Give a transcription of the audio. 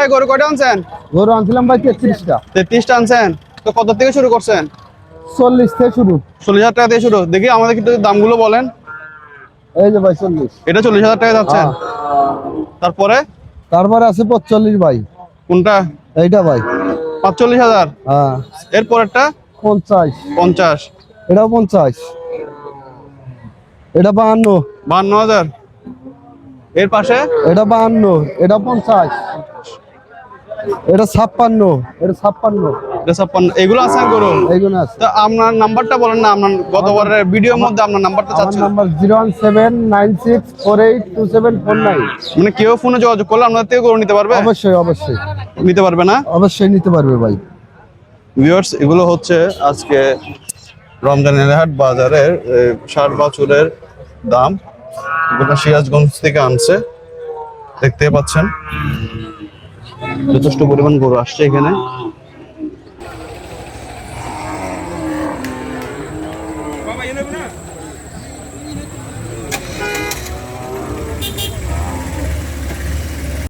ভাই গরু কয়টা আনছেন? গরু আনছিলাম ভাই তেত্রিশটা। তেত্রিশটা আনছেন। তো কত থেকে শুরু করছেন? চল্লিশ থেকে শুরু। চল্লিশ হাজার টাকা দিয়ে শুরু। দেখি আমাদের কিন্তু দামগুলো বলেন। এই যে ভাই চল্লিশ। এটা চল্লিশ হাজার টাকা যাচ্ছেন। তারপরে? তারপরে আছে পঁচল্লিশ ভাই। কোনটা? এইটা ভাই। পাঁচচল্লিশ হাজার। হ্যাঁ। এর পরেরটা পঞ্চাশ। পঞ্চাশ। এটাও পঞ্চাশ। এটা বাহান্ন। বান্ন হাজার। এর পাশে? এটা বাহান্ন। এটা পঞ্চাশ। এটা ছাপ্পান্ন এটা ছাপ্পান্ন। ছাপ্পান্ন। এগুলো গরু আছে। তো আপনার নাম্বারটা বলেন না আপনার গতবারের ভিডিওর মধ্যে আপনার নাম্বারটা চাচ্ছেন number zero one seven nine six four eight two seven four nine. মানে কেউ ফোনে যোগাযোগ করলে আপনার থেকে গরু নিতে পারবে? অবশ্যই অবশ্যই। নিতে পারবে না? অবশ্যই নিতে পারবে ভাই। ভিউয়ার্স এগুলো হচ্ছে আজকে রমজান এলাহাট বাজারের ষাট বছরের দাম। এগুলো সিরাজগঞ্জ থেকে আনছে। দেখতে পাচ্ছেন। যথেষ্ট পরিমাণ গরু আসছে এখানে।